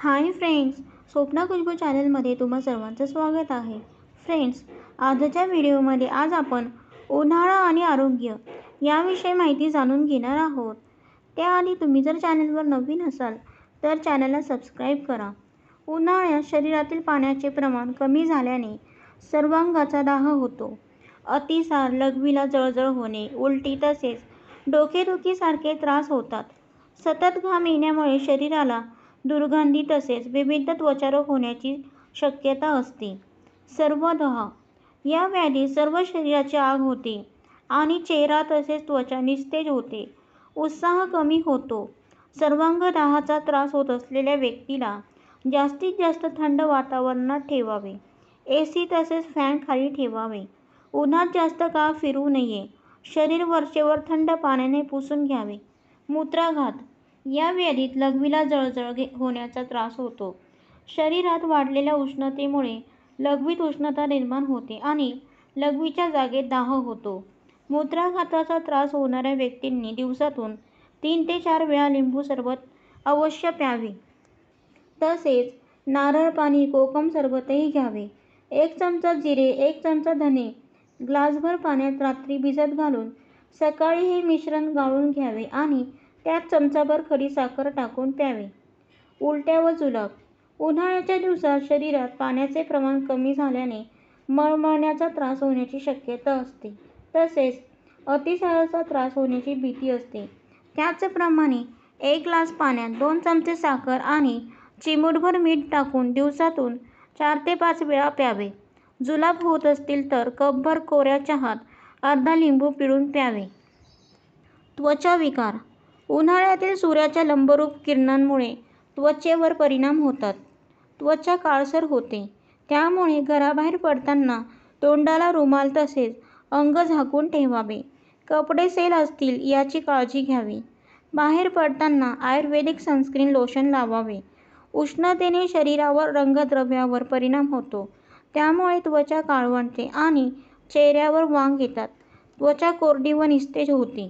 Hi friends Swapna Khushboo चॅनलमध्ये तुम्हा सर्वांचं स्वागत आहे. फ्रेंड्स आजच्या व्हिडिओमध्ये आज आपण उन्हाळा आणि आरोग्य याविषयी माहिती जाणून घेणार आहोत. त्याआधी तुम्ही जर चॅनलवर नवीन असाल तर चॅनलला सबस्क्राईब करा. उन्हाळ्यात शरीरातील पाण्याचे प्रमाण कमी झाल्याने सर्वांगाचा दाह होतो. अतिसार लघवीला जळजळ होणे उलटी तसेच डोकेदुखीसारखे त्रास होतात. सतत घाम येण्यामुळे शरीराला दुर्गंधी तसेच विविध त्वचारोग होण्याची शक्यता असते. सर्वतः या व्याधी सर्व शरीराची आग होते आणि चेहरा तसेच त्वचा निस्तेज होते. उत्साह कमी होतो. सर्वांगदाहाचा त्रास होत असलेल्या व्यक्तीला जास्तीत जास्त थंड वातावरणात ठेवावे. ए सी तसेच फॅन खाली ठेवावे. उन्हात जास्त काळ फिरू नये. शरीर वरचेवर थंड पाण्याने पुसून घ्यावे. मूत्राघात. या व्याधीत लघवीला जळजळ होण्याचा त्रास होतो. शरीरात वाढलेल्या उष्णतेमुळे लघवीत उष्णता निर्माण होते आणि लघवीच्या जागेत दाह होतो. मूत्राघाताचा त्रास होणाऱ्या व्यक्तींनी दिवसातून तीन ते चार वेळा लिंबू सरबत अवश्य प्यावे. तसेच नारळ पाणी कोकम सरबतही घ्यावे. एक चमचा जिरे एक चमचा धने ग्लासभर पाण्यात रात्री भिजत घालून सकाळी हे मिश्रण गाळून घ्यावे आणि त्यात चमचाभर खडी साखर टाकून प्यावे. उलट्या व जुलाब उन्हाळ्याच्या दिवसात शरीरात पाण्याचे प्रमाण कमी झाल्याने मळमळण्याचा त्रास होण्याची शक्यता असते. तसेच अतिसाराचा त्रास होण्याची भीती असते. त्याचप्रमाणे एक ग्लास पाण्यात दोन चमचे साखर आणि चिमूटभर मीठ टाकून दिवसातून चार ते पाच वेळा प्यावे. जुलाब होत असतील तर कपभर कोऱ्या चहात अर्धा लिंबू पिळून प्यावे. त्वचा विकार. उन्हाळ्यातील सूर्याच्या लंबरूप किरणांमुळे त्वचेवर परिणाम होतात. त्वचा काळसर होते. त्यामुळे घराबाहेर पडताना तोंडाला रुमाल तसेच अंग झाकून ठेवावे. कपडे सैल असतील याची काळजी घ्यावी. बाहेर पडताना आयुर्वेदिक सनस्क्रीन लोशन लावावे. उष्णतेने शरीरावर रंगद्रव्यावर परिणाम होतो. त्यामुळे त्वचा काळवंडते आणि चेहऱ्यावर वांग येतात. त्वचा कोरडी व निस्तेज होते.